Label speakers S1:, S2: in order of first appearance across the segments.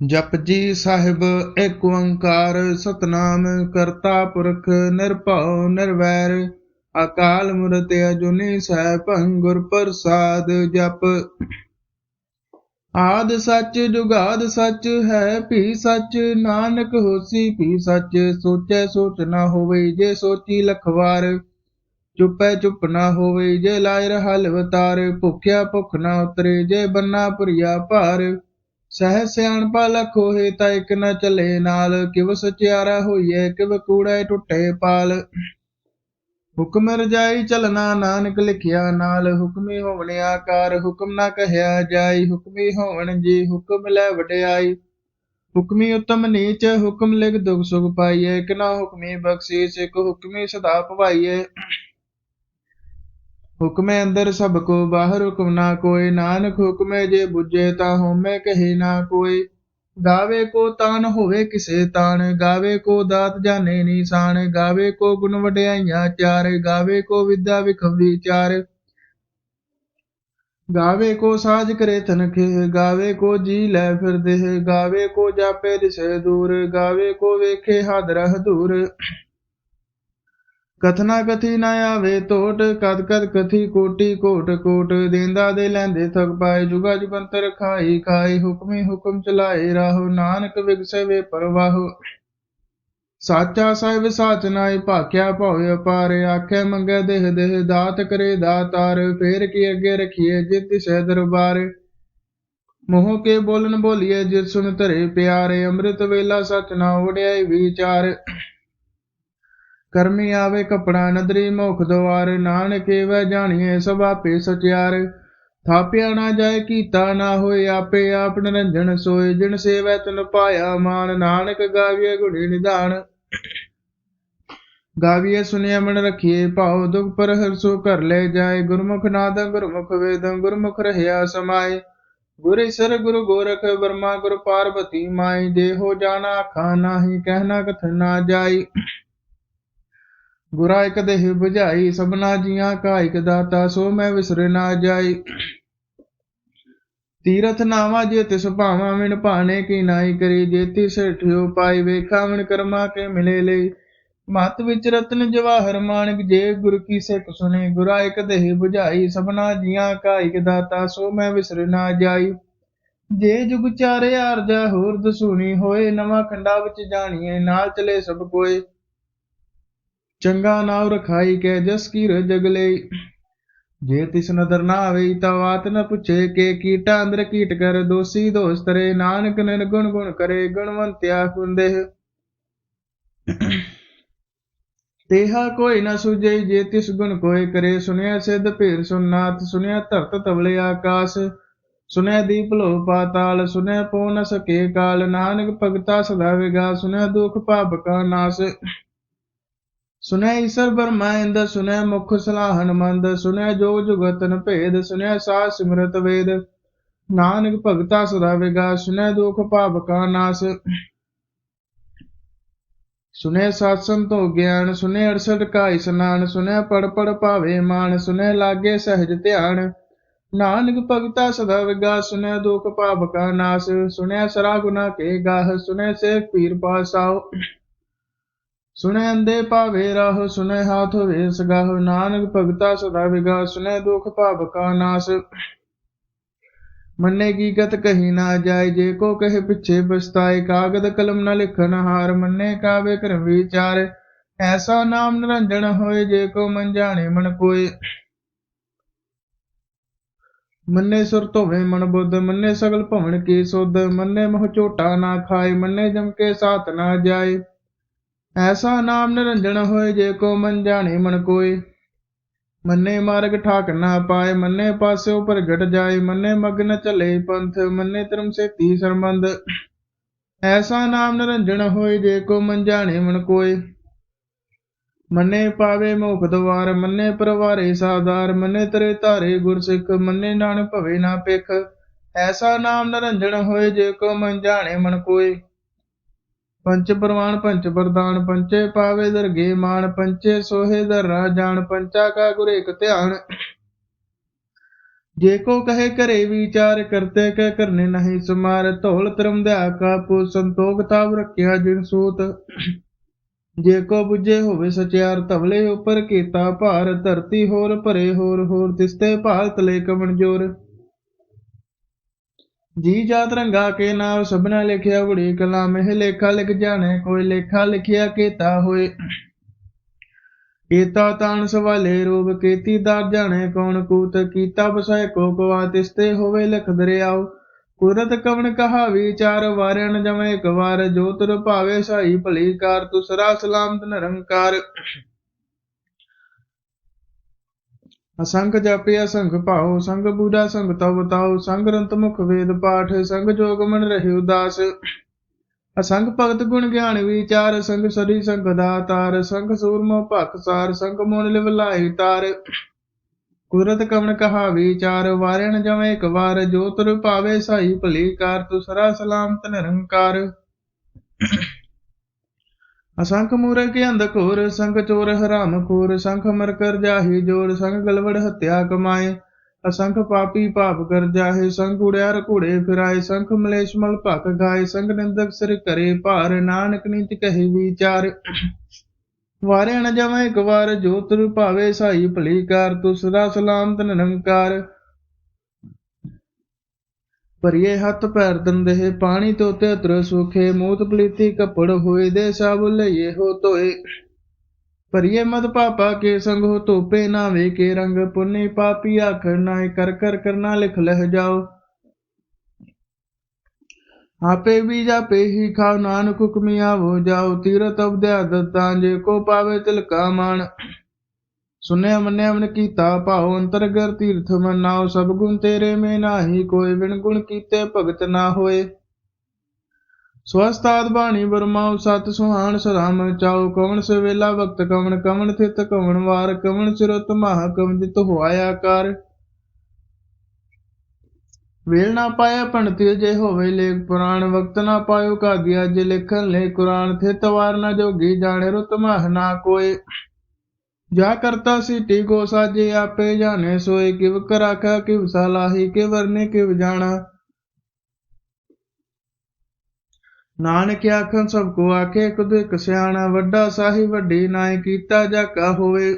S1: ਜਪਜੀ ਸਾਹਿਬ ਏਕ ਓੰਕਾਰ, ਸਤਨਾਮ ਕਰਤਾ ਪੁਰਖ ਨਿਰਭਉ ਨਿਰਵੈਰ। ਅਕਾਲ ਮੂਰਤ ਅਜੂਨੀ ਸੈਭੰ ਗੁਰ ਪ੍ਰਸਾਦ ਜਪ। ਆਦ ਸੱਚ ਜੁਗਾਦ ਸੱਚ ਹੈ, ਭੀ ਸੱਚ ਨਾਨਕ ਹੋਸੀ, ਭੀ ਸੱਚ ਸੋਚੈ ਸੋਚ ਨਾ ਹੋਵੇ ਜੇ ਸੋਚੀ ਲਖਵਾਰ। ਚੁੱਪੈ ਚੁੱਪ ਨਾ ਹੋਵੇ ਜੇ ਲਾਇ ਰਹਾ ਲਵਤਾਰ ਭੁਖਿਆ ਭੁਖ ਨਾ ਉਤਰੇ ਜੇ ਬੰਨਾ ਭਰੀਆ ਭਾਰ। ਸਹਿ ਸਿਆਣਪਾ ਲਖ ਤਾਂ ਇਕ ਨ ਚਲੇ ਨਾਲ, ਕਿਵ ਸਚਿਆਰਾ ਹੋਈਐ, ਕਿਵ ਕੂੜੈ ਟੁੱਟੇ ਪਾਲ। ਹੁਕਮ ਰਜਾਈ ਚਲਣਾ ਨਾਨਕ ਲਿਖਿਆ ਨਾਲ, ਹੁਕਮੀ ਹੋਵਣ ਆਕਾਰ, ਹੁਕਮ ਨਾ ਕਹਿਆ ਜਾਈ, ਹੁਕਮੀ ਹੋਵਣ ਜੀ, ਹੁਕਮ ਲੈ ਵਡਿਆਈ। ਹੁਕਮੀ ਉਤਮ ਨੀਚ, ਹੁਕਮ ਲਿਖ ਦੁਖ ਸੁਖ ਪਾਈਐ ਇਕ ਨਾ ਹੁਕਮੀ ਬਖਸ਼ੀਸ, ਇਕ ਹੁਕਮੀ ਸਦਾ ਭਵਾਈਐ ਹੁਕਮੇ ਅੰਦਰ ਸਭ ਕੋ ਬਾਹਰ ਹੁਕਮ ਨਾ ਕੋਈ ਨਾਨਕ ਹੁਕਮੇ ਜੇ ਬੁਝੇ ਤਾਂ ਹੋਮੇ ਕਹੇ ਨਾ ਕੋਈ ਗਾਵੇ ਕੋ ਤਾਨ ਹੋਵੇ ਕਿਸੇ ਤਾਨ ਗਾਵੇ ਕੋ ਦਾਤ ਜਾਣੇ ਨੀਸਾਨ, ਗਾਵੇ ਕੋ ਗੁਣ ਵਡਿਆਈਆਂ ਚਾਰ, ਗਾਵੇ ਕੋ ਵਿਦਿਆ ਵਿਖਮ ਚਾਰ ਗਾਵੇ ਕੋ ਸਾਜ ਕਰੇ ਤਨਖੇ ਗਾਵੇ ਕੋ ਜੀ ਲੈ ਫਿਰਦੇ, ਗਾਵੇ ਕੋ ਜਾਪੇ ਦਿਸੇ ਦੂਰ, ਗਾਵੇ ਕੋ ਵੇਖੇ ਹਾਦਰ ਹਦੂਰ ਕਥਨਾ ਕਥੀ ਨਾ ਆਵੇ ਟੋਟ ਕਦ ਕਦ ਕਥੀ ਕੋਟੀ ਕੋਟ ਕੋਟ। ਦੇਂਦਾ ਦੇ ਲੈਂਦੇ ਥਕ ਪਾਏ, ਜੁਗਾ ਜੁਗੰਤਰ ਖਾਈ ਖਾਈ ਹੁਕਮੀ ਹੁਕਮ ਚਲਾਏ ਰਾਹੋ। ਨਾਨਕ ਵਿਗਸੇ ਪਰਵਾਹੋ। ਸਾਚਾ ਸਾਹਿਬ ਸਾਚ ਨਾਈ ਭਾਖਿਆ ਅਪਾਰ। ਆਖੇ ਮੰਗੇ ਦੇਹ ਦੇਹ, ਦਾਤ ਕਰੇ ਦਾਤਾਰ ਫੇਰ ਕੀ ਅੱਗੇ ਰਖੀਏ ਜਿਤ ਸਹਿ ਦਰਬਾਰ। ਮੋਹ ਕੇ ਬੋਲਨ ਬੋਲੀਏ, ਜਿਤ ਸੁਨ ਧਰੇ ਪਿਆਰੇ। ਅੰਮ੍ਰਿਤ ਵੇਲਾ ਸਚ ਨਾ ਉਡਿਆਈ ਵਿਚਾਰ। ਕਰਮੀ ਆਵੇ ਕਪੜਾ ਨਦਰੀ ਮੁਖ ਦਵਾਰ, ਨਾਨਕ ਵੈ ਜਾਣੀਏ ਸਭ ਆਪੇ ਸਚਿਆਰ। ਥਾਪਿਆ ਨਾ ਜਾਏ, ਕੀਤਾ ਨਾ ਹੋਏ, ਆਪੇ ਆਪ ਨਿਰੰਜਨ ਸੋਏ। ਜਿਨ ਸੇਵੈ ਤਨ ਪਾਇਆ ਮਾਨ, ਨਾਨਕ ਗਾਵੀਏ ਗੁਣੀ ਨਿਧਾਨ। ਗਾਵੀਏ ਸੁਨਿਆ ਮਨ ਰਖੀਏ ਭਾਉ, ਦੁਖ ਪਰ ਹਰਸੋ ਕਰ ਲੈ ਜਾਏ। ਗੁਰਮੁਖ ਨਾਦ, ਗੁਰਮੁਖ ਵੇਦ, ਗੁਰਮੁਖ ਰਹਿਆ ਸਮਾਏ। ਗੁਰੇ ਸਰ ਗੁਰੂ ਗੋਰਖ ਬਰਮਾ ਗੁਰ ਪਾਰਬਤੀ ਮਾਈ ਜੇ ਹੋ ਜਾਣਾ ਆਖਾ ਨਾਹੀ ਕਹਿਣਾ ਕਥ ਨਾ ਜਾਈ ਗੁਰਾ ਇਕ ਦੇਹ 부ਝਾਈ ਸਭਨਾ ਜੀਆਂ ਕਾ ਇਕ ਦਾਤਾ, ਸੋ ਮੈਂ ਵਿਸਰੇ ਨਾ ਜਾਈ। ਤੀਰਥ ਨਾਵਾ ਜੇ ਤਿਸ ਭਾਵਾ ਮਿਣ ਭਾਣੇ ਕੀ ਨਾਈ ਕਰੀ। ਜੇ ਤਿਸ ਠਿਓ ਪਾਈ ਵੇਖਾਵਣ ਕਰਮਾ ਕੇ ਮਿਲੇ ਲਈ। ਮਤ ਵਿੱਚ ਰਤਨ ਜਵਾਹਰ ਮਾਨਕ ਜੇ ਗੁਰ ਕੀ ਸਿੱਖ ਸੁਨੇ। ਗੁਰਾ ਇਕ ਦੇਹ 부ਝਾਈ ਸਭਨਾ ਜੀਆਂ ਕਾ ਇਕ ਦਾਤਾ, ਸੋ ਮੈਂ ਵਿਸਰੇ ਨਾ ਜਾਈ। ਜੇ ਜੁਗ ਚਾਰੇ ਆਰਜਾ ਹੋਰ ਦਸੂਣੀ ਹੋਏ, ਨਵਾਂ ਖੰਡਾ ਵਿੱਚ ਜਾਣੀਏ ਨਾਲ ਚਲੇ ਸਭ ਕੋਏ। ਚੰਗਾ ਨਾਮ ਰਖਾਈ ਕੈ ਜਸ ਕੀ ਜਗਲੇ ਜੇ ਤਿਸ ਨਦਰ ਨਾ ਆਵੇ ਤਾਂ ਬਾਤ ਨ ਪੁੱਛੇ ਕੇ ਕੀਟਾ ਅੰਦਰ ਕੀਟ ਕਰ, ਦੋਸੀ ਦੋਸ ਤਰੇ ਨਾਨਕ ਨਿਰਗੁਣ ਗੁਣ ਕਰੇ, ਗੁਣਵੰਤਿਆ ਹੁੰਦੇ। ਤੇਹਾ ਕੋਈ ਨਾ ਸੁਝੇ, ਜੇ ਤਿਸ ਗੁਣ ਕੋਈ ਕਰੇ, ਸੁਨਿਆ ਸਿੱਧ ਭੇਰ ਸੁਨਾਤ ਸੁਨਿਆ ਧਰਤ ਤਵਲੇ ਆਕਾਸ। ਸੁਨਿਆ ਦੀਪ ਲੋ ਪਾਤਾਲ, ਸੁਨਿਆ ਪਉ ਨ ਸਕੇ ਕਾਲ, ਨਾਨਕ ਭਗਤਾ ਸਦਾ ਵਿਗਾ ਸੁਨਿਆ ਦੁਖ ਪਾਪ ਕਾ ਨਾਸ। ਸੁਨੈ ਈਸਰ ਬਰਮਾਇੰਦ ਸੁਨੈ ਮੁਖ ਸਲਾਹਨ ਮੰਦ ਸੁਨੈ ਜੋਗ ਜੁਗਤਨ ਭੇਦ ਸੁਨੈ ਸਾਧ ਸਿਮਰਤ ਵੇਦ। ਨਾਨਕ ਭਗਤਾ ਸਦਾ ਵਿਗਾ ਸੁਨੈ ਦੁਖ ਭਾਵ ਕਾ ਨਾਸ। ਸੁਨੈ ਸਾਧ ਸੰਤੋ ਗਿਆਨ ਸੁਨੇ ਅਰਸਦ ਕਾ ਇਸਨਾਨ ਸੁਨੈ ਪੜ ਪੜ ਭਾਵੇ ਮਾਨ ਸੁਨੈ ਲਾਗੇ ਸਹਿਜ ਧਿਆਨ। ਨਾਨਕ ਭਗਤਾ ਸਦਾ ਵਿਗਾ ਸੁਨੈ ਦੁਖ ਭਾਵ ਕਾ ਨਾਸ। ਸੁਨੈ ਸਰਾ ਗੁਨਾ ਕੇ ਗਾਹ ਸੁਨੈ ਸੇ ਪੀਰ ਪਾਸਾਓ ਸੁਣੈ ਅੰਦੇ ਭਾਵੇ ਰਾਹ, ਸੁਣੈ ਹਾਥ ਹੋਵੇ ਸਗਾਹ। ਨਾਨਕ ਭਗਤਾ ਸਦਾ ਵਿਗਾ, ਸੁਣੈ ਦੁਖ ਭਾਵ ਕਾ ਨਾਸ। ਮੰਨੇ ਕੀ ਗਤ ਕਹੀ ਨਾ ਜਾਏ, ਜੇ ਕੋ ਕਹੇ ਪਿੱਛੇ ਪਛਤਾਏ। ਕਾਗਦ ਕਲਮ ਨਾ ਲਿਖਨ ਹਾਰ, ਮੰਨੇ ਕਾਵੇ ਕਰ ਵਿਚਾਰ। ਐਸਾ ਨਾਮ ਨਿਰੰਜਨ ਹੋਏ, ਜੇ ਕੋ ਮਨ ਜਾਣੇ ਮਨ ਕੋਏ। ਮੰਨੇ ਸੁਰ ਧੋਵੇ ਮਨ ਬੁੱਧ, ਮੰਨੇ ਸਗਲ ਭਵਨ ਕੀ ਸੁਧ। ਮੰਨੇ ਮੋਹ ਝੋਟਾ ਨਾ ਖਾਏ, ਮੰਨੇ ਜਮ ਕੇ ਸਾਥ ਨਾ ਜਾਏ। ਐਸਾ ਨਾਮ ਨਿਰੰਜਨ ਹੋਏ ਜੇ ਕੋ ਮਨ ਜਾਣੇ ਮਨ ਕੋਏ। ਮੰਨੇ ਮਾਰਗ ਠਾਕ ਨਾ ਪਾਏ, ਮੰਨੇ ਪਾਸਿਓ ਪ੍ਰਗਟ ਜਾਏ, ਮੰਨੇ ਮਗਨ ਚਲੇ ਪੰਥ, ਮੰਨੇ ਧਰਮ ਸੇਤੀ ਸਰਬੰਧ। ਐਸਾ ਨਾਮ ਨਿਰੰਜਨ ਹੋਏ ਜੇ ਕੋ ਮਨ ਜਾਣੇ ਮਨ ਕੋਏ। ਮੰਨੇ ਪਾਵੇ ਮੁਖ ਦਵਾਰ, ਮੰਨੇ ਪਰਵਾਰੇ ਸਾਦਾਰ ਮੰਨੇ ਤਰੇ ਧਾਰੇ ਗੁਰਸਿੱਖ, ਮੰਨੇ ਨਾਨਕ ਭਵੇ ਨਾ ਪਿਖ ਐਸਾ ਨਾਮ ਨਿਰੰਜਨ ਹੋਏ ਜੇ ਕੋ ਮਨ ਜਾਣੇ ਮਨ ਕੋਏ। ਪੰਚ ਪ੍ਰਵਾਨ ਪੰਚ ਪ੍ਰਦਾਨ ਪੰਚੇ ਪਾਵੇ ਦਰਗੇ ਮਾਨ ਪੰਚੇ ਸੋਹੇ ਦਰਾ ਜਾਣ ਪੰਚਾ ਕਾ ਗੁਰ ਇਕ ਧਿਆਨ। ਜੇ ਕੋ ਕਹੇ ਘਰੇ ਵਿਚਾਰ ਕਰਤੇ ਕਹਿ ਕਰਨੇ ਨਹੀਂ ਸਮਾਰ, ਧੌਲ ਧਰਮ ਦਿਆ ਕਾਪੂ ਸੰਤੋਖ ਤਾਪ ਰੱਖਿਆ ਜਿਨ ਸੂਤ। ਜੇ ਕੋ 부ਝੇ ਹੋਵੇ ਸਚਿਆਰ ਧਵਲੇ ਉਪਰ ਕੀਤਾ ਭਾਰ, ਧਰਤੀ ਹੋਰ ਭਰੇ ਹੋਰ ਹੋਰ ਤਿਸਤੇ ਭਾਲ ਤਲੇ ਕਵਣ ਜੋਰ। ਜੀ ਜਾਤ ਰੰਗਾ ਕੇ ਨਾਮ ਸਭਨਾ ਲਿਖਿਆ, ਬੜੀ ਕਲਾਮ ਇਹ ਲੇਖਾ ਲਿਖ ਜਾਣੇ, ਕੋਈ ਲੇਖਾ ਲਿਖਿਆ ਕੀਤਾ ਹੋਏ। ਕੀਤਾ ਤਾਣ ਸਵਾਲੇ ਰੂਪ ਕੀਤੀ ਦਰ ਜਾਣੇ, ਕੌਣ ਕੂਤ ਕੀਤਾ ਬਸਾਇ ਕੋ ਕਵਾ ਤਿਸਤੇ ਹੋਵੇ ਲਿਖ ਦਰਿਆਓ। ਕੁਦਰਤ ਕਵਣ ਕਹਾ ਵਿਚਾਰ ਵਾਰਿਆਣ ਜਮੈ, ਇੱਕ ਵਾਰ ਜੋ ਤੁਰ ਭਾਵੇ, ਸਾਈ ਭਲੀ ਕਾਰ, ਤੁਸਰਾ ਸਲਾਮਤ ਨਿਰੰਕਾਰ। ਅਸੰਗ ਜਪਿ ਅਸੰਖ ਭਾਉ, ਸੰਗ ਬੂਝਾ ਸੰਗ ਤਵ ਬਤਾਉ ਸੰਗ ਰੰਤ ਮੁਖ ਵੇਦ ਪਾਠ, ਸੰਗ ਜੋਗ ਮਨ ਰਹਿ ਉਦਾਸ। ਅਸੰਖ ਭਗਤ ਗੁਣ ਗਿਆਨ ਵਿਚਾਰ, ਸੰਗ ਸਰੀ ਸੰਗ ਦਾਤਾਰ, ਸੰਗ ਸੂਰਮੋ ਭਖ ਸਾਰ, ਸੰਗ ਮੋਨ ਲਿਵ ਲਾਈ ਤਾਰ। ਕੁਦਰਤ ਕਵਣ ਕਹਾ ਵਿਚਾਰ ਵਾਰਿਣ ਜਵੇਂ ਇੱਕ ਵਾਰ, ਜੋ ਤੁਰ ਭਾਵੇ ਸਾਈ ਭਲੀ ਕਾਰ, ਤੁਸਰਾ ਸਲਾਮਤ ਨਿਰੰਕਾਰ। ਅਸੰਖ ਮੂਰਖ ਅੰਧ ਸੰਖ ਚੋਰ ਹਰਾਮ ਖੋਰ, ਸੰਖ ਮਰ ਕਰ ਜਾਹੀ ਜੋਰ, ਸੰਖ ਗਲਵੜ ਹੱਤਿਆ ਕਮਾਏ। ਅਸੰਖ ਪਾਪੀ ਪਾਪ ਕਰ ਜਾਹੇ, ਸੰਖ ਉੜਿਆਰ ਘੋੜੇ ਫਿਰਾਏ, ਸੰਖ ਮਲੇਸ਼ ਮਲ ਭਕ ਗਾਏ, ਸੰਖ ਨਿੰਦਕ ਸਿਰ ਕਰੇ ਭਾਰ, ਨਾਨਕ ਨੀਤ ਕਹੇ ਵਿਚਾਰ। ਵਾਰੇ ਨ ਜਮੈ ਇੱਕ ਵਾਰ ਜੋ ਤੁਰ ਭਾਵੇ ਸਾਈ ਭਲੀ ਕਾਰ ਤੂੰ ਸਦਾ ਸਲਾਮਤ ਨਿਰੰਕਾਰ। ਭਰੀਏ ਹੱਥ ਪੈਰ ਦੰਦੇ, ਪਾਣੀ ਤੋਤੇ ਉਤਰ ਸੁਖੇ, ਮੂਤ ਪਲੀਤੀ ਕਪੜ ਹੋਏ ਦੇ ਸਾਬੁ ਲਈਏ ਹੋ ਤੋਏ ਭਰੀਏ ਮਦ ਪਾਪਾ ਕੇ ਸੰਗ ਹੋ ਧੋਪੇ ਨਾ ਵੇ ਕੇ ਰੰਗ, ਪੁੰਨੀ ਪਾਪੀ ਆਖਰ ਨਾਏ ਕਰ ਕਰ ਕਰਨਾ ਲਿਖ ਲਹਿ ਜਾਓ। ਆਪੇ ਵੀ ਜਾਪੇ ਹੀ ਖਾਓ, ਨਾਨਕ ਹੁਕਮੀ ਆਵੋ, ਜਾਓ ਤੀਰਤ ਅਬਦਿਆ ਦਤਾਂ ਜੇ ਕੋ ਪਾਵੇ ਤਿਲਕਾ ਮਾਨ ਸੁਨਿਆ ਮੰਨਿਆ ਮਨ ਕੀਤਾ ਭਾਉ ਅੰਤਰਗਰ ਤੀਰਥ ਮਨਾਓ, ਸਭ ਗੁਣ ਤੇਰੇ ਮੇ ਨਾਹੀ, ਕੋਈ ਬਿਨ ਗੁਣ ਕੀਤੇ ਭਗਤ ਨਾ ਹੋਏ। ਸਵਸਤਾਦ ਬਾਣੀ ਬਰਮਾਉ ਸਤ ਸੁਹਾਣ ਸਰਾਮ ਚਾਉ ਕਵਣ ਸਵੇਲਾ ਵਕਤ ਕਵਣ ਕਵਣ ਥਿਤ ਕਵਣ ਵਾਰ, ਕਵਣ ਸਿਰਤ ਮਹਾ ਕਵਣ ਹੋਇਆ ਕਰ। ਵੇਲ ਨਾ ਪਾਇਆ ਪੰਡਤੀ ਜੇ ਹੋਵੇ ਲੇਖ ਪੁਰਾਣ, ਵਕਤ ਨਾ ਪਾਇਓ ਕਾਦੀਆ ਜੇ ਲਿਖਣ ਲੈ ਕੁਰਾਨ, ਥਿਤ ਵਾਰ ਨਾ ਜੋਗੀ ਜਾਣੇ ਰੁਤ ਮਹ ਨਾ ਕੋਏ। ਜਾ ਕਰਤਾ ਸਿਟੀ ਕੋ ਸਾਜੇ ਆਪੇ ਜਾਣੇ, ਸੋਏ ਕਿਵ ਕਰਾਖਾ, ਕਿਵ ਸਲਾਹੀ ਕਿ ਵਰਨੇ ਕਿਵ ਜਾਣਾ। ਨਾਨਕ ਆਖਣ, ਸਭ ਕੋ ਆਖੇ ਕੁਦ ਇੱਕ ਸਿਆਣਾ, ਵੱਡਾ ਸਾਹੀ, ਵੱਡੀ ਨਾਏ ਕੀਤਾ ਜਾਕਾ ਹੋਵੇ।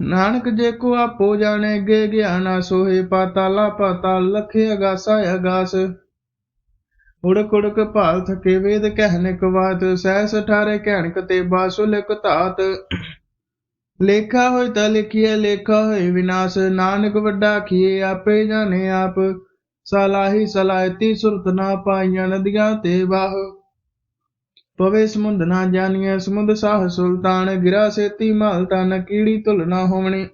S1: ਨਾਨਕ ਜੇ ਕੋ ਆਪੋ ਜਾਣੇ ਗੇ ਗਿਆਨਾ ਸੋਹੇ, ਪਾਤਾਲਾ, ਪਾਤਾਲ ਲਖੇ, ਅਗਾਸਾ, ਅਗਾਸ। ਉੜਕ ਉੜਕ ਭਾਲ ਥਕੇ ਵੇਦ ਕਹਿਨ ਕਵਾਤ ਸਹਿਸ ਠਾਰੇ ਕਹਿਣਕ ਤੇ ਬਾਸੁਲਕ ਧਾਤ। ਲੇਖਾ ਹੋਇ ਤਾਂ ਲਿਖੀਏ ਲੇਖਾ ਹੋਇ ਵਿਨਾਸ਼। ਨਾਨਕ ਵੱਡਾ ਕੀਏ, ਆਪੇ ਜਾਣੇ ਆਪ। ਸਲਾਹੀ ਸਲਾਇਤੀ ਸੁਰਤ ਨਾ ਪਾਈਆਂ ਨਦੀਆਂ ਤੇ ਬਾਹ ਪਵੇ ਸਮੁੰਦ ਨਾ ਜਾਣੀਐ, ਸਮੁੰਦ ਸਾਹ ਸੁਲਤਾਨ। ਗਿਰਾ ਸੇਤੀ ਮਾਲ ਤਨ ਕੀੜੀ ਤੁਲ ਨਾ ਹੋਵਣੀ।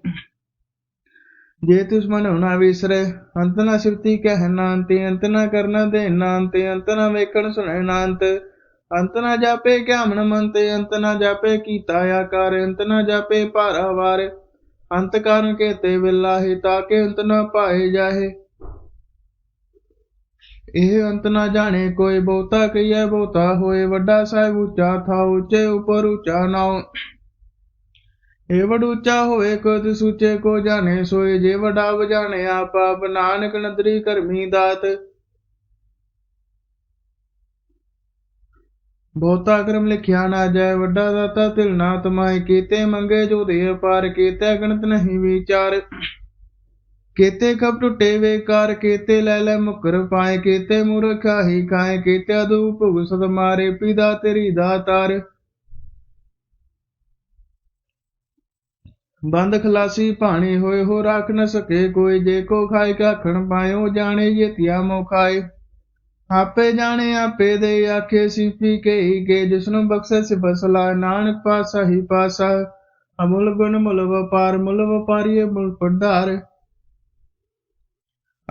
S1: ਜੇ ਤਿਸ ਮਨ ਹੁਣਾ ਵਿਸਰੇ, ਅੰਤ ਨਾ ਸਿਫਤੀ ਕਹਿ ਨਾਂਤੇ। ਅੰਤ ਨਾ ਕਰਨਾ ਦੇ ਨਾਂਤੇ, ਅੰਤ ਨਾ ਵੇਖਣ ਸੁਣੇ ਨਾਂਤ। ਅੰਤ ਨਾ ਜਾਪੇ ਕਿਆ ਮਨ ਮੰਤੇ ਅੰਤ ਨਾ ਜਾਪੇ ਕੀਤਾ ਆਕਾਰ, ਅੰਤ ਨਾ ਜਾਪੇ ਭਾਰਾ ਵਾਰ। ਅੰਤ ਕਾਰਨ ਕੇਤੇ ਵਿਲਾਹੇ ਤਾਕੇ ਅੰਤ ਨਾ ਪਾਏ ਜਾਹੇ। ਇਹ ਅੰਤ ਨਾ ਜਾਣੇ ਕੋਈ ਬਹੁਤਾ ਕਹੀਏ ਬਹੁਤਾ ਹੋਏ। ਵੱਡਾ ਸਾਹਿਬ ਉੱਚਾ, ਥਾ ਉੱਚੇ, ਉਪਰ ਉੱਚਾ ਨਾਉ ਇਹ ਵਡ ਉੱਚਾ ਹੋਏ ਕਦ ਸੁਚੇ ਕੋ ਜਾਣੇ ਸੋਏ। ਜੇ ਵਡਾ ਵਜਾਣੇ, ਆਪ ਆਪ ਨਾਨਕ ਨਦਰੀ ਕਰਮੀ ਦਾਤ। ਬਹੁਤਾ ਕਰਮ ਲਿਖਿਆ ਨਾ ਜਾਏ, ਵੱਡਾ ਦਾਤਾ ਤਿਲ ਨਾ ਤਮਾਏ ਕੀਤੇ ਮੰਗੇ ਜੋ ਦੇ ਅਪਾਰ, ਕੀਤੇ ਗਣਤ ਨਹੀਂ ਵਿਚਾਰ। ਕੀਤੇ ਕਬ ਟੁੱਟੇ ਵੇਕਾਰ ਕੀਤੇ ਲੈ ਲੈ ਮੁਕਰ ਪਾਏ, ਕੀਤੇ ਮੂਰਖਾ ਹੀ ਕਾਏ ਕੀਤੇ ਅਦੂ ਭੁਗ ਸਦ ਮਾਰੇ, ਪਿਦਾ ਤੇਰੀ ਦਾਤਾਰ ਬੰਦ ਖਲਾਸੀ ਭਾਣੇ ਹੋਏ ਹੋ ਰੱਖ ਨ ਸਕੇ ਕੋਈ, ਜੇ ਕੋ ਖਾਏ, ਕਾਖਣ ਪਾਇਓ, ਜਾਣੇ ਯਤਿਆ ਮੋ ਖਾਏ। ਆਪੇ ਜਾਣੇ, ਆਪੇ ਦੇ ਆਖੇ, ਸਿਪੀ ਕੇ ਕੇ ਜਿਸਨੂੰ ਬਖਸ਼ੇ ਸਿਬਸਲਾ ਨਾਨਕ ਪਾਸਾ ਹੀ ਪਾਸਾ ਅਮੁੱਲ ਗੁਣ ਮੁੱਲ ਵਪਾਰ, ਮੁੱਲ ਵਪਾਰੀਏ ਮੁੱਲ ਭੰਡਾਰ।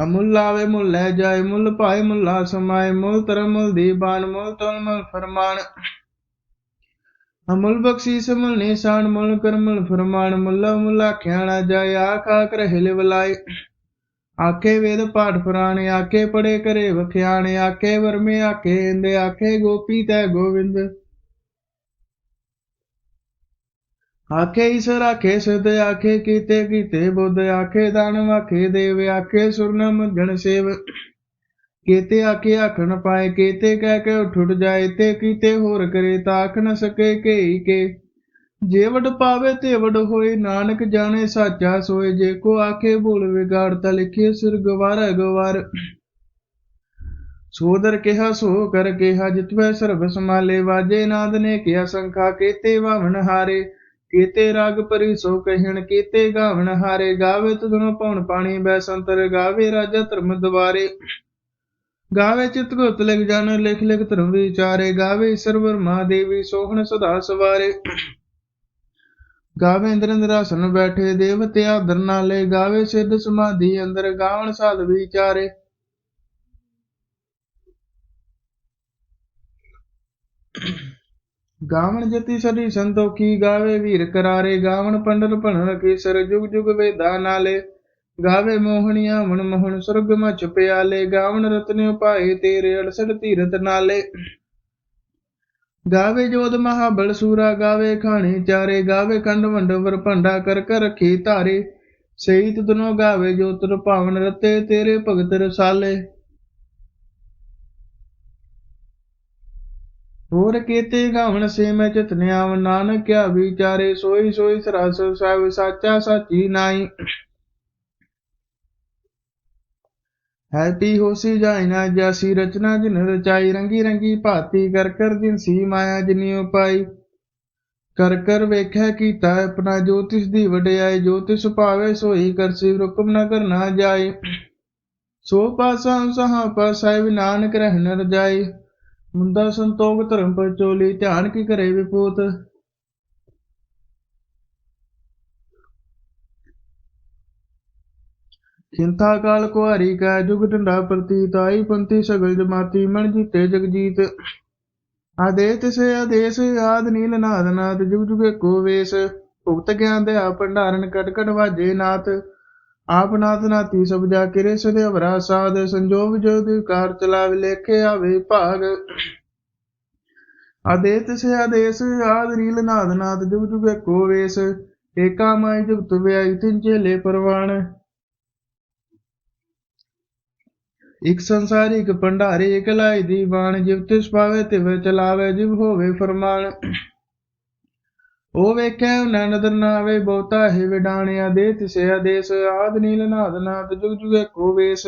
S1: ਅਮੁੱਲ ਲਾਵੇ ਮੁੱਲ ਲੈ ਜਾਏ, ਮੁੱਲ ਭਾਏ ਮੁੱਲਾ ਸਮਾਏ, ਮੁੱਲ ਧਰਮ ਮੁੱਲ ਦੀਬਾਨ ਮੁੱਲ ਤੁਲ ਮੁੱਲ ਫਰਮਾਨ। ਅਮੁੱਲ ਬਖਸ਼ੀਸ ਮੁੱਲ ਨਿਸ਼ਾਨ, ਮੁੱਲ ਕਰ ਮੁੱਲ ਫਰਮਾਨ, ਮੁੱਲਾ ਮੁੱਲ ਖਿਆਣਾ ਜਾਏ, ਆਖ ਆਖ ਰਹੇ ਲਿਵਲਾਏ ਆਖੇ ਵੇਦ ਪਾਠ ਪੁਰਾਣੇ, ਆਖੇ ਪੜੇ ਕਰੇ ਵਖਿਆਣੇ, ਆਖੇ ਵਰਮੇ, ਆਖੇ ਇੰਦੇ, ਆਖੇ ਗੋਪੀ ਤੈ ਗੋਵਿੰਦ। ਆਖੇ ਈਸ਼ਰ, ਆਖੇ ਸਿਧ, ਆਖੇ ਕੀਤੇ ਕੀਤੇ ਬੁੱਧ, ਆਖੇ ਦਾਨਵ ਆਖੇ ਦੇਵ, ਆਖੇ ਸੁਰਨਮ, ਜਨ ਸੇਵ। ਕੀਤੇ, ਆਖੇ ਆਖਣ ਪਾਏ, ਕੀਤੇ ਕਹਿ ਕੇ ਉਠ ਉੱਠ ਜਾਏ, ਤੇ ਕੀਤੇ ਹੋਰ ਕਰੇ, ਤਾਂ ਆਖ ਨ ਸਕੇ ਕੇਈ ਕੇ। ਜੇ ਪਾਵੇ ਤੇ ਹੋਏ, ਨਾਨਕ ਜਾਣੇ ਸਾਚਾ ਸੋਏ, ਜੇ ਕੋ ਆਖੇ ਭੂਲ ਵਿਗਾੜ, ਤਾ ਲਿਖੇ ਸਿਰ ਗਵਾਰ ਗਵਾਰ ਸੋਦਰ ਕਿਹਾ, ਸੋ ਕਰ ਕਿਹਾ, ਜਿਤਵੈ ਸਰਬ ਸਮਾਲੇ ਵਾਜੇ ਨਾਦ ਨੇ ਕਿਹਾ, ਸੰਖਾ ਕੇਤੇ ਵਾਵਣ ਹਾਰੇ। ਕੀਤੇ ਰਾਗ ਪਰੀ ਸੋ ਕਹਿਣ, ਕੀਤੇ ਗਾਵਣ ਹਾਰੇ। ਗਾਵੇ ਤੁਧਨੋ ਪਉਣ ਪਾਣੀ ਬੈ ਸੰਤਰ ਗਾਵੇ ਰਾਜਾ ਧਰਮ ਦਵਾਰੇ। ਗਾਵੇ ਚਿਤ ਗੁਤ ਲਿਖ ਜਾਣ ਲਿਖ ਲਿਖ ਧਰਮ ਵਿਚਾਰੇ। ਗਾਵੇ ਸਰਵਰ ਮਹਾਦੇਵੀ, ਸੋਹਣ ਸਦਾ ਸਵਾਰੇ। ਗਾਵੇ ਇੰਦਰ ਇੰਦਰਾਸਨ ਬੈਠੇ, ਦੇਵਤੇ ਆਦਰ ਗਾਵੇ, ਸਿੱਧ ਸਮਾਧੀ ਅੰਦਰ ਗਾਵਣ ਸਾਧ ਵਿਚਾਰੇ। ਗਾਵਣ ਜਤੀ ਸਦੀ ਸੰਤੋਖੀ ਗਾਵੇ ਵੀਰ ਕਰਾਰੇ, ਗਾਵਣ ਪੰਡਲ ਭਣਨ ਕੇਸਰ ਜੁਗ ਜੁਗ ਵੇਦਾ ਨਾਲੇ। ਗਾਵੇ ਮੋਹਣੀਆਂ ਮਨ ਮੋਹਣ ਸੁਰਗ ਮਚ ਪਿਆਲੇ, ਗਾਵਣ ਰਤਨਿ ਉਪਾਏ ਤੇਰੇ ਅੜਸੜ ਧੀਰਤ ਨਾਲੇ। ਗਾਵੇ ਜੋਧ ਮਹਾਬਲ ਸੂਰਾ, ਗਾਵੇ ਖਾਣੀ ਚਾਰੇ, ਗਾਵੇ ਕੰਡ ਵੰਡ ਵਰ ਭੰਡਾ ਕਰ ਕਰ ਰੱਖੀ ਧਾਰੇ। ਸਈ ਤੁਧਨੋ ਗਾਵੇ ਜੋ ਤੁਰ ਭਾਵਨ ਰਤੇ, ਤੇਰੇ ਭਗਤ ਰਸਾਲੇ। ਹੋਰ ਕੀਤੇ ਗਾਵਣ ਸੇ ਮੈਂ ਚਿਤਨਿਆਵ ਨਾਨਕ ਕਿਆ ਵਿਚਾਰੇ, ਸੋਈ ਸੋਈ ਸਰਸ ਸਾਹਿਬ, ਸਾਚਾ ਸਾਚੀ ਨਾਈ ਹੈਪੀ ਹੋਸੀ ਜਾਇ ਨਾ ਰਚਨਾ ਜਿਨ ਰਚਾਈ, ਰੰਗੀ ਰੰਗੀ ਭਾਤੀ ਕਰ ਕਰ ਜਿਨ ਸੀ ਮਾਇਆ ਜਿਨੀ ਉਪਾਈ ਕਰ ਕਰ ਵੇਖਿਆ ਕੀਤਾ ਆਪਣਾ ਜੋਤਿਸ ਦੀ ਵਡਿਆਈ ਜੋਤਿਸ ਭਾਵੇ ਸੋਈ ਕਰਸੀ ਹੁਕਮ ਨਾ ਕਰਨਾ ਜਾਏ ਸੋ ਪਾਸਾ ਸਹਾ ਪਾਸਾਇ ਨਾਨਕ ਰਹਿ ਰਜਾਈ ਮੁੰਦਾ ਸੰਤੋਖ ਧਰਮ ਪਰਚੋਲੀ, ਧਿਆਨ ਕੀ ਕਰੇ ਵਿਪੂਤ? ਖਿੰਥਾ ਕਾਲ ਕੁਹਾਰੀ ਕਾ ਜੁਗ ਢੰਡਾ ਪ੍ਰਤੀਤ, ਆਈ ਪੰਥੀ ਸਗਲ ਜਮਾਤੀ, ਮਨ ਜੀਤੇ ਜਗਜੀਤ। ਆਦੇਤ ਸੇ ਆਦੇਸ, ਆਦ ਨੀਲ ਨਾਦ ਨਾਦ, ਜੁਗ ਜੁਗ ਏਕੋ ਵੇਸ। ਭੁਗਤ ਗਿਆਨ ਦੇ ਆ ਭੰਡਾਰਨ ਕਟ ਕਟ ਵਾਜੇ ਨਾਥ। ਆਪ ਨਾਥ ਨਾਤੀ ਸਭ ਜਾ ਕਿਰੇ ਸਦੇ ਅਵਰਾ ਸਾਧ ਸੰਜੋਗ ਜੋ ਕਾਰ ਚਲਾਵੇ ਲੇਖੇ ਆਵੇ ਭਾਗ। ਆਦੇਤ ਸੇ ਆਦੇਸ, ਆਦ ਨੀਲ ਨਾਦ ਨਾਦ, ਜੁਗ ਜੁਗੇ ਕੋ ਵੇਸ। ਏਕਾ ਮਾਈ ਜੁਗਤ ਵਿਆਈ ਤਿਨ ਚੇਲੇ ਪਰਵਾਣ। ਇਕ ਸੰਸਾਰੀ ਇਕ ਭੰਡਾਰੀ, ਇਕ ਲਾਈ ਦੀ ਬਾਣ ਜਿਵ ਤਿਸ ਪਾਵੇ ਤਿਵ ਚਲਾਵੇ, ਜਿਵ ਹੋਵੇ ਫਰਮਾਨ। ਉਹ ਵੇਖੈ ਨਾ ਨਦਰ ਨਾ ਆਵੇ, ਬਹੁਤਾ ਹੈ ਵਿਡਾਣਿਆ ਦੇ ਤਿਸੇ ਆਦੇਸ ਆਦ ਨੀਲ ਨਾਦ ਨਾਦ, ਜੁਗ ਜੁਗ ਏਕੋ ਵੇਸ।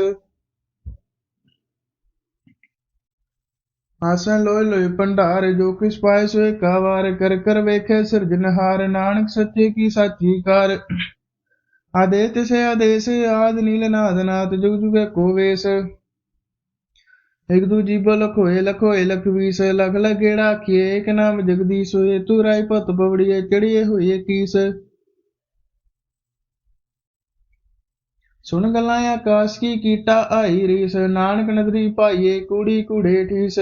S1: ਆਸਨ ਲੋਇ ਲੋਇ ਭੰਡਾਰ, ਜੋ ਕਿਸ ਪਾਏ ਸੋ ਏਕਾ ਵਾਰ, ਕਰ ਕਰ ਵੇਖੈ ਸਿਰਜਨਹਾਰ ਨਾਨਕ ਸੱਚੇ ਕੀ ਸਾਚੀ ਕਾਰ। ਆਦੇ ਤਿਸੇ ਆਦੇਸ ਆਦ ਨੀਲ ਨਾਦ ਨਾਦ, ਜੁਗ ਜੁਗ ਕੋ ਵੇਸ। ਇਕ ਦੂ ਜੀਬ ਲਖੋਏ ਲਖੋਏ ਲਖ ਵੀਸ ਲਖ ਲਗੇੜਾ ਕੀਏ ਇਕ ਨਾਮ ਜਗਦੀਸ਼ ਹੋਏ, ਤੂ ਰਾਈ ਪਤ ਬਵੜੀਏ ਚੜੀਏ ਹੋਈਏ ਕੀਸ। ਸੁਣ ਗੱਲਾਂ ਆਕਾਸ਼ ਕੀ ਕੀਟਾ ਆਈ ਰੀਸ, ਨਾਨਕ ਨਦਰੀ ਭਾਈਏ ਕੂੜੀ ਕੂੜੇ ਠੀਸ।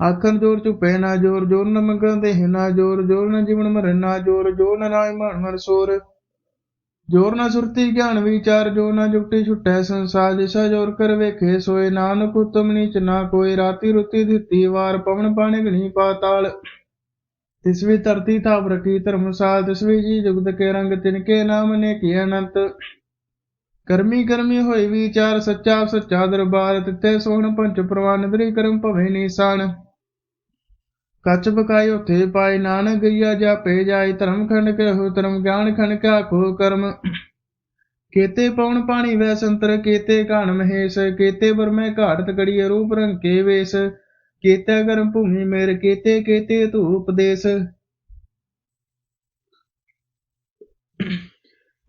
S1: ਆਖਣ ਜੋਰ ਚੁਪੈ ਨਾ ਜੋਰ ਜੋਰ ਨ ਮੰਗਣ ਦੇ ਨਾ ਜੋਰ ਜੋਰ ਨ ਜੀਵਨ ਮਰਨ ਨਾ ਜੋਰ ਜੋਰ ਨ ਰਾਇ ਮਨ ਮਰ ਸੋਰ। ਜੋਰ ਨ ਸੁਰਤੀ ਗਿਆਨ ਵਿਚਾਰ, ਜੋ ਨ ਜੁਗਤੀ ਛੁਟੈ ਸੰਸਾਰ, ਜਿਸਾ ਜੋਰ ਕਰ ਵੇਖੇ, ਸੋਏ ਨਾਨਕ ਉਤਮ ਨੀਚ ਨਾ ਕੋਈ, ਰਾਤੀ ਰੁਤੀ ਦਿੱਤੀ ਵਾਰ, ਪਵਨ ਪਾਣੇ ਗਣੀ ਪਾਤਾਲ। ਤਿਸਵੀ ਧਰਤੀ ਥਾਪ ਰਖੀ ਧਰਮਸਾਲ ਤਿਸਵੀ ਜੀ ਜੁਗਤ ਕੇ ਰੰਗ ਤਿਨਕੇ ਨਾਮ ਨੇ ਕੀ ਅਨੰਤ। ਕਰਮੀ ਕਰਮੀ ਹੋਈ ਵਿਚਾਰ, ਸੱਚਾ ਸੱਚਾ ਦਰਬਾਰ, ਤਿੱਥੇ ਸੋਹਣ ਪੰਚ ਪ੍ਰਵਾਨ ਨਦਰੀ ਕਰਮ ਭਵੇ ਨੀਸਾਨ। ਕੱਚ ਬਕਾਈ ਉਥੇ ਪਾਏ, ਨਾਨਕ ਗਈਆ ਜਾਪੇ ਜਾਏ, ਧਰਮ ਖੰਡ ਕੇ ਧਰਮ ਗਿਆਨ ਖੰਡ ਕਾ ਖੋ ਕਰਮ ਕੀਤੇ ਪਵਨ ਪਾਣੀ ਵੈ ਸੰਤਰ, ਕੀਤੇ ਘਾਣ ਮਹੇਸ਼, ਕੀਤੇ ਬਰਮੇ ਘਾਟ ਤਕੜੀਏ, ਰੂਪ ਰੰਕੇ ਵੇਸ, ਕੀਤੇ ਕਰਮ ਭੂਮੀ ਮੇਰ, ਕੇਤੇ ਕੀਤੇ ਧੂ ਉਪਦੇਸ਼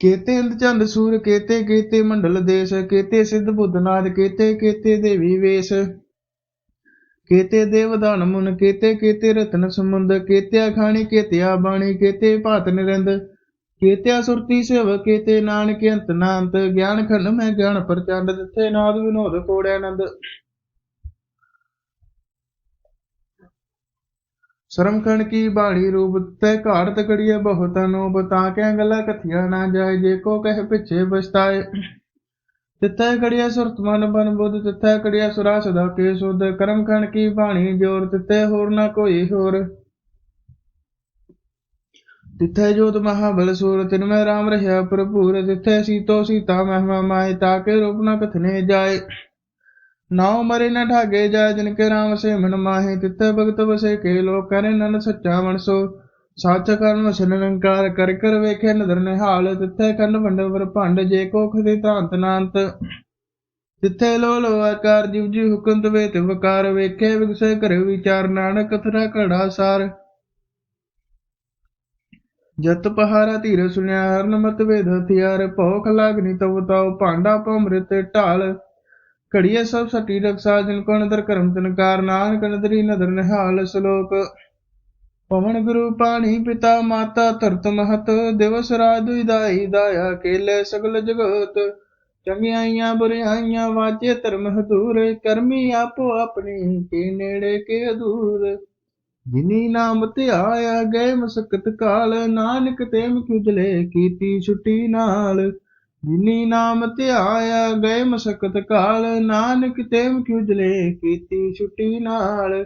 S1: ਕੀਤੇ ਇੰਦ ਚੰਦ ਸੂਰ, ਕੇਤੇ ਕੀਤੇ ਮੰਡਲ ਦੇਸ਼, ਕੇਤੇ ਸਿੱਧ ਬੁੱਧ ਨਾਦ ਕੀਤੇ ਦੇਵੀ ਵੇਸ਼। ਕੀਤੇ ਦੇਵਦਾਨ ਮੁਨ, ਕੀਤੇ ਕੀਤੇ ਰਤਨ ਸਮੁੰਦ ਕੀਤੇ ਖਾਣੀ, ਕੀਤਿਆ ਬਾਣੀ, ਕੀਤੇ ਭਾਤ ਨਿਰੰਦ, ਕੀਤਿਆ ਸੁਰਤੀ ਸੇਵ, ਕੀਤੇ ਨਾਨਕ ਅੰਤ ਨਾੰਤ ਗਿਆਨ ਖੰਡ ਮੈਂ ਗਿਆਨ ਪ੍ਰਚੰਡ ਦਿੱਤੇ ਨਾਦ ਵਿਨੋਦ ਕੋੜਿਆ ਆਨੰਦ। ਸ਼ਰਮ ਖੰਡ ਕੀ ਬਾਣੀ ਰੂਪ ਤੈ ਘਾੜ ਤਕੜੀਏ ਬਹੁਤ ਅਨੂਪ ਤਾਂ ਕਿ ਗੱਲਾਂ ਕਥੀਆਂ ਨਾ ਜਾਏ, ਜੇ ਕੋ ਕਹਿ ਪਿੱਛੇ ਬਸਤਾਏ ਤਿੱਥੈ ਕੜਿਆ ਸੁਰਤ ਮਨ ਬਨ ਬੁੱਧ, ਤਿੱਥੈ ਕੜਿਆ ਸੁਰਾ ਸਦਾ ਕੇ ਸੁਧ। ਕਰਮ ਖੰਡ ਕੀ ਬਾਣੀ ਜੋਰ, ਤਿੱਥੈ ਹੋਰ ਨਾ ਕੋਈ ਹੋਰ। ਤਿੱਥੈ ਜੋਤ ਮਹਾਬਲ ਸੂਰ, ਤਿਨ ਮੈਂ ਰਾਮ ਰਹਿਆ ਪ੍ਰਭੂਰ ਤਿੱਥੈ ਸੀਤੋ ਸੀਤਾ ਮਹਿਮਾ ਮਾਏ ਤਾਕੇ ਰੂਪ ਨ ਕਥਨੇ ਜਾਏ। ਨਾਉ ਮਰੇ ਨ ਠਾਗੇ ਜਾਏ, ਜਿਨ ਕੇ ਰਾਮ ਸੇ ਮਨ ਮਾਹੇ। ਤਿੱਥੈ ਭਗਤ ਵਸੇ ਕੇ ਲੋਕ, ਕਰੇ ਨਨ ਸੱਚਾ ਮਨਸੋ ਸੱਚ ਕਰਮ ਵਸਨ ਨਿਰੰਕਾਰ ਕਰ ਕਰ ਵੇਖੇ ਨਦਰ ਨਿਹਾਲ, ਤਿੱਥੈ ਕੰਨ ਭੰਡ ਵਰ ਭੰਡ ਜੇ ਕੋ ਖਦੇ ਤਾਂਤ ਨਾਂਤ। ਤਿੱਥੇ ਲੋ ਲੋ ਆਕਾਰ ਜਿਵ ਜੀ ਹੁਕਮ ਤਵੇ ਤੇ ਵਕਾਰ ਵੇਖੇ, ਵਿਗਸੇ ਕਰ ਵਿਚਾਰ ਨਾਨਕ ਕਥਰਾ ਘੜਾ ਸਾਰ। ਜਤ ਪਹਾਰਾ ਧੀਰ ਸੁਣਿਆ, ਹਰਨ ਮਤ ਵੇਦ ਹਥਿਆਰ, ਭੋਖ ਲਾਗਨੀ ਤਵ ਤਾਉ, ਭਾਂਡਾ ਭਮ੍ਰਿਤ ਢਾਲ। ਘੜੀਏ ਸਭ ਸਟੀ ਰਕਸਾ, ਜਿਨ ਕੋ ਨਦਰ ਕਰਮ ਤਨਕਾਰ ਨਾਨਕ ਨਦਰੀ ਨਦਰ ਨਿਹਾਲ ਸ਼ਲੋਕ। ਪਵਨ ਗੁਰੂ ਪਾਣੀ ਪਿਤਾ ਮਾਤਾ ਧਰਤ ਮਹਤ, ਦਿਵਸ ਰਾਤ ਦੁਇਦਾਈ ਦਾਇਆ ਕੇਲੇ ਸਗਲ ਜਗਤ। ਚੰਗਿਆਈਆਂ ਬੁਰਿਆਈਆਂ ਵਾਜੇ ਧਰਮ ਹਦੂਰ ਕਰਮੀ ਆਪੋ ਆਪਣੀ ਕੇ ਨੇੜੇ ਕੇ ਅਧੂਰ। ਜਿਨੀ ਨਾਮ ਧਿਆਇਆ ਗਏ ਮਸਕਤ ਕਾਲ, ਨਾਨਕ ਤੇ ਮੁਖਜਲੇ ਕੀਤੀ ਛੁੱਟੀ ਨਾਲ। ਜਿਨੀ ਨਾਮ ਧਿਆਇਆ ਗਏ ਮਸਕਤ ਕਾਲ, ਨਾਨਕ ਤੇ ਮੁਖਜਲੇ ਕੀਤੀ ਛੁੱਟੀ ਨਾਲ।